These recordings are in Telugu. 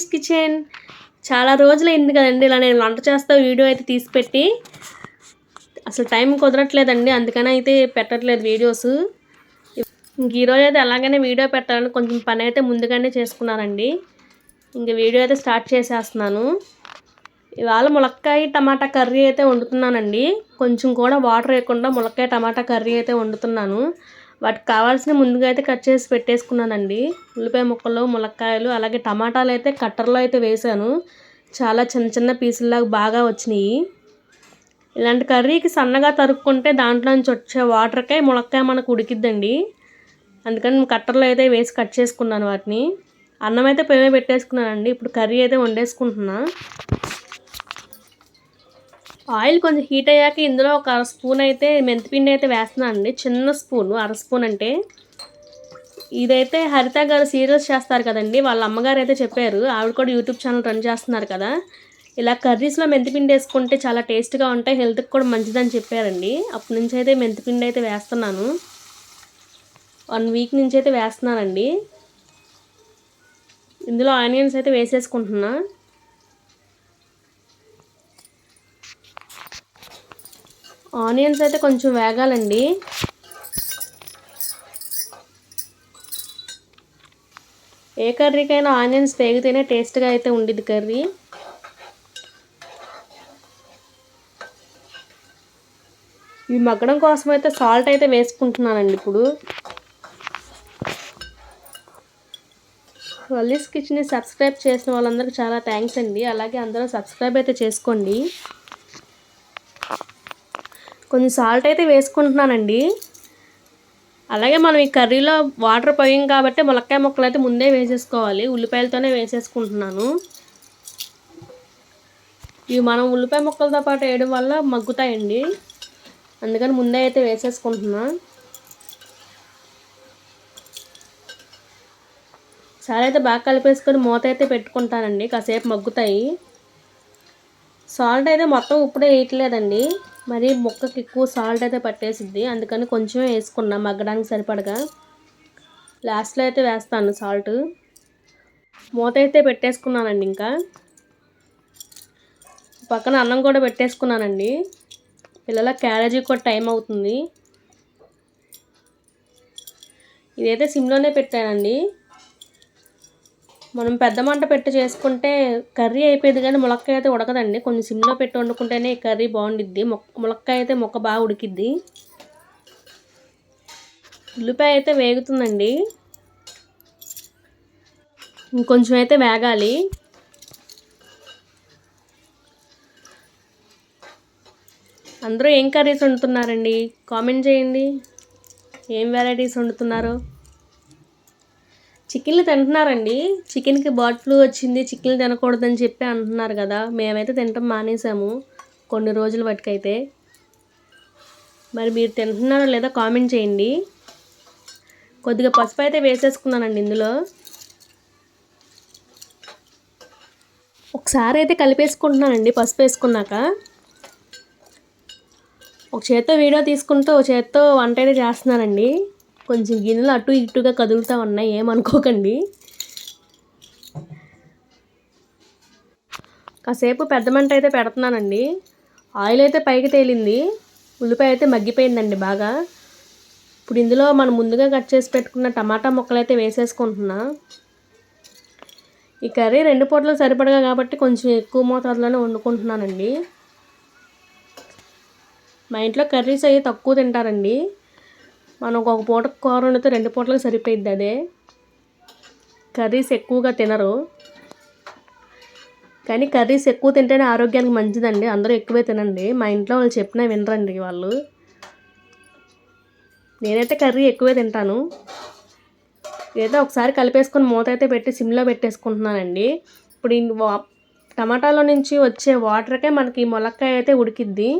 శ్రీస్ కిచెన్ చాలా రోజులు అయింది కదండి ఇలా నేను వంట చేస్తా వీడియో అయితే తీసిపెట్టి. అసలు టైం కుదరట్లేదండి అందుకని అయితే పెట్టట్లేదు వీడియోస్. ఇంక ఈరోజు అయితే అలాగనే వీడియో పెట్టాలని కొంచెం పని అయితే ముందుగానే చేసుకున్నానండి. ఇంక వీడియో అయితే స్టార్ట్ చేసేస్తున్నాను. ఇవాళ ములక్కాయ టమాటా కర్రీ అయితే వండుతున్నానండి. కొంచెం కూడా వాటర్ వేయకుండా ములక్కాయ టమాటా కర్రీ అయితే వండుతున్నాను. వాటికి కావాల్సిన ముందుగా అయితే కట్ చేసి పెట్టేసుకున్నానండి. ఉల్లిపాయ ముక్కలు ములక్కాయలు అలాగే టమాటాలు అయితే కట్టర్లో అయితే వేసాను చాలా చిన్న చిన్న పీసుల్లాగా బాగా వచ్చినాయి. ఇలాంటి కర్రీకి సన్నగా తరుక్కుంటే దాంట్లో నుంచి వచ్చే వాటర్కే ములక్కాయ మనకు ఉడికిద్దండి. అందుకని కట్టర్లో అయితే వేసి కట్ చేసుకున్నాను వాటిని. అన్నం అయితే పేమే పెట్టేసుకున్నానండి. ఇప్పుడు కర్రీ అయితే వండేసుకుంటున్నా. ఆయిల్ కొంచెం హీట్ అయ్యాక ఇందులో ఒక అర స్పూన్ అయితే మెంతిపిండి అయితే వేస్తున్నాను అండి. చిన్న స్పూన్ అర స్పూన్ అంటే. ఇదైతే హరిత గారు సీరియల్స్ చేస్తారు కదండి. వాళ్ళ అమ్మగారు అయితే చెప్పారు. ఆవిడ కూడా యూట్యూబ్ ఛానల్ రన్ చేస్తున్నారు కదా. ఇలా కర్రీస్లో మెంతిపిండి వేసుకుంటే చాలా టేస్ట్గా ఉంటాయి హెల్త్కి కూడా మంచిదని చెప్పారండి. అప్పటి నుంచి అయితే మెంతిపిండి అయితే వేస్తున్నాను. వన్ వీక్ నుంచి అయితే వేస్తున్నానండి. ఇందులో ఆనియన్స్ అయితే వేసేసుకుంటున్నాను ఆనియన్స్ అయితే కొంచెం వేగాలండి. ఏ కర్రీకైనా ఆనియన్స్ వేగితేనే టేస్ట్గా అయితే ఉండిద్ది కర్రీ. ఇవి మగ్గడం కోసం అయితే సాల్ట్ అయితే వేసుకుంటున్నానండి ఇప్పుడు. వల్లీస్ కిచెన్ని సబ్స్క్రైబ్ చేసిన వాళ్ళందరికీ చాలా థ్యాంక్స్ అండి. అలాగే అందరూ సబ్స్క్రైబ్ అయితే చేసుకోండి. కొంచెం సాల్ట్ అయితే వేసుకుంటున్నానండి. అలాగే మనం ఈ కర్రీలో వాటర్ పోయాం కాబట్టి ములక్కాయ ముక్కలు అయితే ముందే వేసేసుకోవాలి. ఉల్లిపాయలతోనే వేసేసుకుంటున్నాను. ఇవి మనం ఉల్లిపాయ ముక్కలతో పాటు వేయడం వల్ల మగ్గుతాయండి. అందుకని ముందే అయితే వేసేసుకుంటున్నా. సరే అయితే బాగా కలిపేసుకొని మూత అయితే పెట్టుకుంటానండి. కాసేపు మగ్గుతాయి. సాల్ట్ అయితే మొత్తం ఇప్పుడే వేయట్లేదండి. మరి ముక్కకి ఎక్కువ సాల్ట్ అయితే పట్టేసిద్ది. అందుకని కొంచెం వేసుకున్నా మగ్గడానికి సరిపడగా. లాస్ట్లో అయితే వేస్తాను సాల్ట్ మూత అయితే పెట్టేసుకున్నానండి ఇంకా. పక్కన అన్నం కూడా పెట్టేసుకున్నానండి. పిల్లల క్యారేజీ కూడా టైం అవుతుంది. ఇదైతే సిమ్లోనే పెట్టానండి. మనం పెద్ద మంట పెట్టి చేసుకుంటే కర్రీ అయిపోయింది కానీ ములక్కాయ అయితే ఉడకదండి. కొంచెం సిమ్లో పెట్టి వండుకుంటేనే కర్రీ బాగుండిద్ది. ములక్కాయ అయితే మొక్క బాగా ఉడికిద్ది. ఉల్లిపాయ అయితే వేగుతుందండి. ఇంకొంచెం అయితే వేగాలి. అందరూ ఏం కర్రీస్ వండుతున్నారండి? కామెంట్ చేయండి. ఏం వెరైటీస్ వండుతున్నారో? చికెన్లు తింటున్నారండి. చికెన్కి బర్డ్ ఫ్లూ వచ్చింది చికెన్లు తినకూడదని చెప్పి అంటున్నారు కదా. మేమైతే తినటం మానేసాము కొన్ని రోజుల వాటికైతే మరి మీరు తింటున్నారో లేదా కామెంట్ చేయండి. కొద్దిగా పసుపు అయితే వేసేసుకున్నానండి ఇందులో. ఒకసారి అయితే కలిపేసుకుంటున్నానండి పసుపు వేసుకున్నాక. ఒక చేత్తో వీడియో తీసుకుంటూ ఒక చేత్తో వంట అయితే చేస్తున్నానండి. కొంచెం గిన్నెలు అటు ఇటుగా కదులుతూ ఉన్నాయి ఏమనుకోకండి. కాసేపు పెద్ద మంట అయితే పెడుతున్నానండి. ఆయిల్ అయితే పైకి తేలింది ఉల్లిపాయ అయితే మగ్గిపోయిందండి బాగా. ఇప్పుడు ఇందులో మనం ముందుగా కట్ చేసి పెట్టుకున్న టమాటా ముక్కలు అయితే వేసేసుకుంటున్నా. ఈ కర్రీ రెండు పూటలు సరిపడగా కాబట్టి కొంచెం ఎక్కువ మోతాదులోనే వండుకుంటున్నానండి. మా ఇంట్లో కర్రీస్ అవి తక్కువ తింటారండి. మనం ఒక పూట కూర వండితే రెండు పూటలకు సరిపోయిద్ది అదే. కర్రీస్ ఎక్కువగా తినరు. కానీ కర్రీస్ ఎక్కువ తింటేనే ఆరోగ్యానికి మంచిదండి. అందరూ ఎక్కువే తినండి. మా ఇంట్లో వాళ్ళు చెప్పినా వినరండి వాళ్ళు. నేనైతే కర్రీ ఎక్కువే తింటాను. ఏదో ఒకసారి కలిపేసుకొని మూత అయితే పెట్టి సిమ్లో పెట్టేసుకుంటున్నానండి. ఇప్పుడు టమాటాలో నుంచి వచ్చే వాటర్కే మనకి ములక్కాయ అయితే ఉడికిద్ది.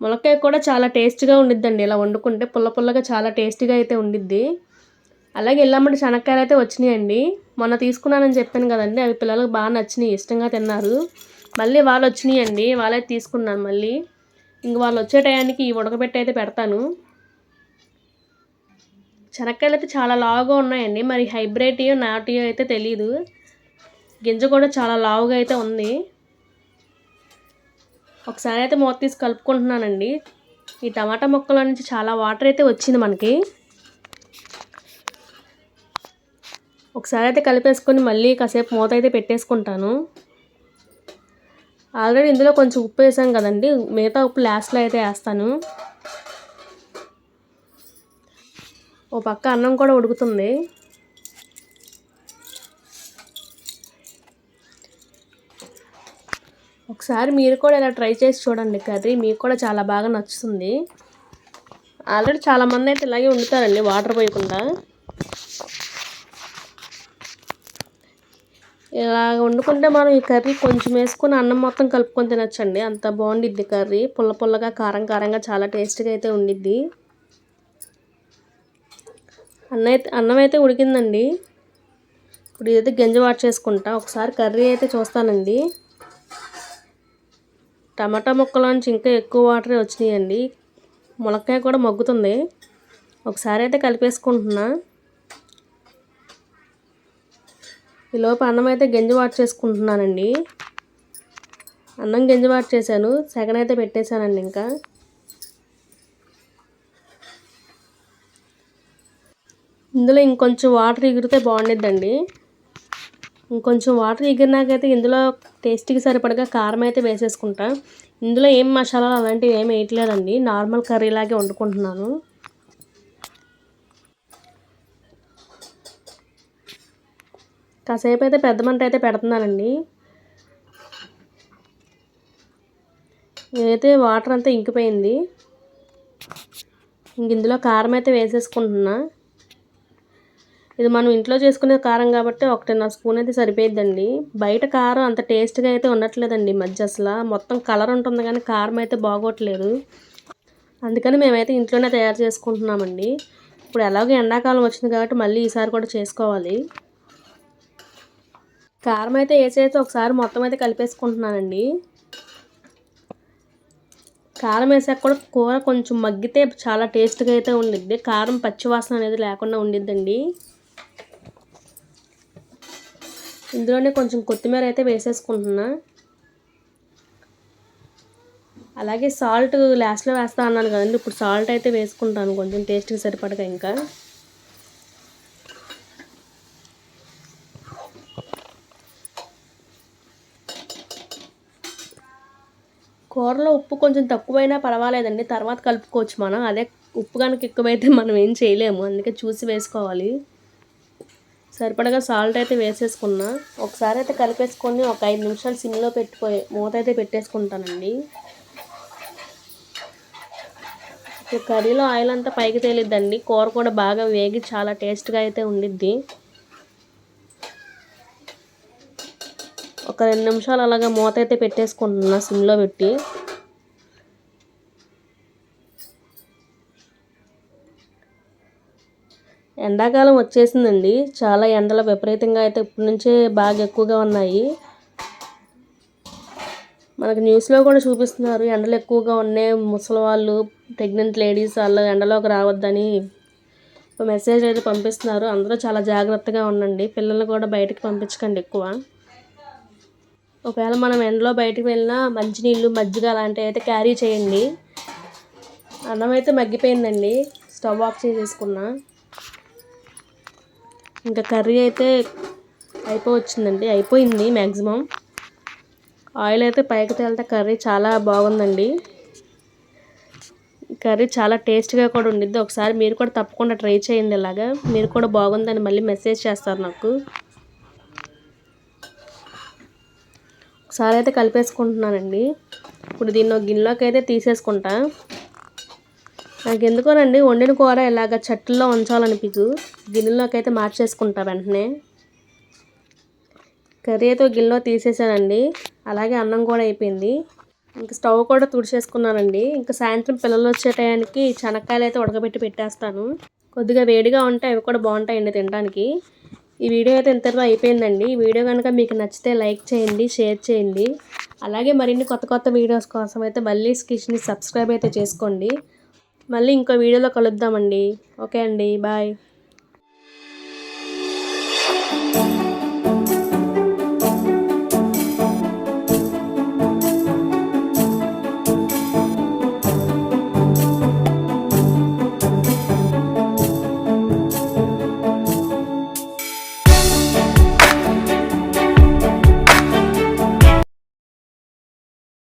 మునక్కాయ కూడా చాలా టేస్ట్గా ఉండిద్దండి. ఇలా వండుకుంటే పుల్ల పుల్లగా చాలా టేస్టీగా అయితే ఉండిద్ది. అలాగే ఇల్లమ్మడి శనక్కాయలు అయితే వచ్చినాయండి. మొన్న తీసుకున్నానని చెప్పాను కదండి. అవి పిల్లలకు బాగా నచ్చినాయి. ఇష్టంగా తిన్నారు. మళ్ళీ వాళ్ళు వచ్చినాయండి. వాళ్ళైతే తీసుకున్నాను మళ్ళీ. ఇంక వాళ్ళు వచ్చే టయానికి ఈ ఉడకబెట్టి అయితే పెడతాను. శనక్కాయలు అయితే చాలా లావుగా ఉన్నాయండి. మరి హైబ్రిడ్ నాటియో అయితే తెలీదు. గింజ కూడా చాలా లావుగా అయితే ఉంది. ఒకసారి అయితే మూత తీసి కలుపుకుంటున్నానండి. ఈ టమాటా ముక్కల నుంచి చాలా వాటర్ అయితే వచ్చింది మనకి. ఒకసారి అయితే కలిపేసుకొని మళ్ళీ కాసేపు మూత అయితే పెట్టేసుకుంటాను. ఆల్రెడీ ఇందులో కొంచెం ఉప్పు వేసాం కదండి. మిగతా ఉప్పు లాస్ట్లో అయితే వేస్తాను. ఓ పక్క అన్నం కూడా ఉడుకుతుంది. ఒకసారి మీరు కూడా ఇలా ట్రై చేసి చూడండి కర్రీ. మీకు కూడా చాలా బాగా నచ్చుతుంది. ఆల్రెడీ చాలామంది అయితే ఇలాగే వండుతారండి వాటర్ పోయకుండా. ఇలా వండుకుంటే మనం ఈ కర్రీ కొంచెం వేసుకుని అన్నం మొత్తం కలుపుకొని తినచ్చండి. అంత బాగుండిద్ది కర్రీ. పుల్ల పుల్లగా కారం కారంగా చాలా టేస్ట్గా అయితే ఉండిద్ది. అన్న అయితే అన్నం అయితే ఉడికిందండి. ఇప్పుడు ఇదైతే గింజ వాట్ చేసుకుంటా. ఒకసారి కర్రీ అయితే చూస్తానండి. టమాటా ముక్కలోంచి ఇంకా ఎక్కువ వాటరే వచ్చినాయండి. ములక్కాయ కూడా మగ్గుతుంది. ఒకసారి అయితే కలిపేసుకుంటున్నా. ఈలోపు అన్నం అయితే గింజ వాట్ చేసుకుంటున్నానండి. అన్నం గింజ వాట్ చేశాను. సెగన్ అయితే పెట్టేశానండి ఇంకా. ఇందులో ఇంకొంచెం వాటర్ ఎగిరితే బాగుండిద్దండి. ఇంకొంచెం వాటర్ ఎగిరినాకైతే ఇందులో టేస్ట్కి సరిపడగా కారం అయితే వేసేసుకుంటా. ఇందులో ఏం మసాలాలు అలాంటివి ఏం వేయట్లేదండి. నార్మల్ కర్రీలాగే వండుకుంటున్నాను. కాసేపు అయితే పెద్ద మంట అయితే పెడుతున్నానండి. ఇదైతే వాటర్ అంతా ఇంకిపోయింది. ఇంక ఇందులో కారం అయితే వేసేసుకుంటున్నా. ఇది మనం ఇంట్లో చేసుకునే కారం కాబట్టి ఒకటిన్నర స్పూన్ అయితే సరిపోయిద్దండి. బయట కారం అంత టేస్ట్గా అయితే ఉండట్లేదండి మధ్య అసలు. మొత్తం కలర్ ఉంటుంది కానీ కారం అయితే బాగోట్లేదు. అందుకని మేమైతే ఇంట్లోనే తయారు చేసుకుంటున్నామండి. ఇప్పుడు ఎలాగో ఎండాకాలం వచ్చింది కాబట్టి మళ్ళీ ఈసారి కూడా చేసుకోవాలి. కారం అయితే వేసేసి ఒకసారి మొత్తం అయితే కలిపేసుకుంటున్నానండి. కారం వేసాక కూడా కూర కొంచెం మగ్గితే చాలా టేస్ట్గా అయితే ఉండిద్ది. కారం పచ్చివాసన అనేది లేకుండా ఉండిద్దండి. ఇందులోనే కొంచెం కొత్తిమీర అయితే వేసేసుకుంటున్నా. అలాగే సాల్ట్ లాస్ట్లో వేస్తా అన్నాను కదండి ఇప్పుడు సాల్ట్ అయితే వేసుకుంటాను కొంచెం టేస్ట్కి సరిపడగా ఇంకా. కూరలో ఉప్పు కొంచెం తక్కువైనా పర్వాలేదండి తర్వాత కలుపుకోవచ్చు మనం. అదే ఉప్పు కనుక ఎక్కువైతే మనం ఏం చేయలేము అందుకే చూసి వేసుకోవాలి. సరిపడగా సాల్ట్ అయితే వేసేసుకున్నా. ఒకసారి అయితే కలిపేసుకొని ఒక ఐదు నిమిషాలు సిమ్లో పెట్టిపోయి మూత అయితే పెట్టేసుకుంటానండి. ఇప్పుడు కర్రీలో ఆయిల్ అంతా పైకి తేలిద్దండి. కూర కూడా బాగా వేగి చాలా టేస్ట్గా అయితే ఉండిద్ది. ఒక రెండు నిమిషాలు అలాగా మూత అయితే పెట్టేసుకుంటున్నా సిమ్లో పెట్టి. ఎండాకాలం వచ్చేసిందండి. చాలా ఎండలు విపరీతంగా అయితే ఇప్పటి నుంచే బాగా ఎక్కువగా ఉన్నాయి. మనకు న్యూస్లో కూడా చూపిస్తున్నారు ఎండలు ఎక్కువగా ఉన్నాయి. ముసలి వాళ్ళు ప్రెగ్నెంట్ లేడీస్ వాళ్ళు ఎండలోకి రావద్దని మెసేజ్ అయితే పంపిస్తున్నారు. అందరూ చాలా జాగ్రత్తగా ఉండండి. పిల్లలు కూడా బయటకు పంపించకండి ఎక్కువ. ఒకవేళ మనం ఎండలో బయటకు వెళ్ళినా మంచినీళ్ళు మజ్జిగ అలాంటివి అయితే క్యారీ చేయండి. అన్నం అయితే మగ్గిపోయిందండి. Stove off చేసేసుకున్నా. ఇంకా కర్రీ అయితే అయిపోవచ్చిందండి. అయిపోయింది మ్యాక్సిమం ఆయిల్ అయితే పైకి తేలితే కర్రీ చాలా బాగుందండి. కర్రీ చాలా టేస్ట్గా కూడా ఉండిద్ది. ఒకసారి మీరు కూడా తప్పకుండా ట్రై చేయండి ఇలాగా. మీరు కూడా బాగుందని మళ్ళీ మెసేజ్ చేస్తారు నాకు. ఒకసారి అయితే కలిపేసుకుంటున్నానండి. ఇప్పుడు దీన్ని ఒక గిన్నెలోకి అయితే తీసేసుకుంటా. నాకు ఎందుకోనండి వండిన కూర ఇలాగ చట్టుల్లో ఉంచాలనిపించు గిన్నెలోకి అయితే మార్చేసుకుంటా వెంటనే. కర్రీ అయితే గిన్నెలో తీసేసానండి. అలాగే అన్నం కూడా అయిపోయింది. ఇంకా స్టవ్ కూడా తుడిచేసుకున్నానండి. ఇంకా సాయంత్రం పిల్లలు వచ్చే టయానికి చెనక్కాయలు అయితే ఉడకబెట్టి పెట్టేస్తాను. కొద్దిగా వేడిగా ఉంటే అవి కూడా బాగుంటాయండి తినడానికి. ఈ వీడియో అయితే ఇంతలో అయిపోయిందండి. ఈ వీడియో కనుక మీకు నచ్చితే లైక్ చేయండి షేర్ చేయండి. అలాగే మరిన్ని కొత్త కొత్త వీడియోస్ కోసం అయితే మళ్ళీ స్కిష్ని సబ్స్క్రైబ్ అయితే చేసుకోండి. మళ్ళీ ఇంకో వీడియోలో కలుద్దామండి. ఓకే అండి. బాయ్.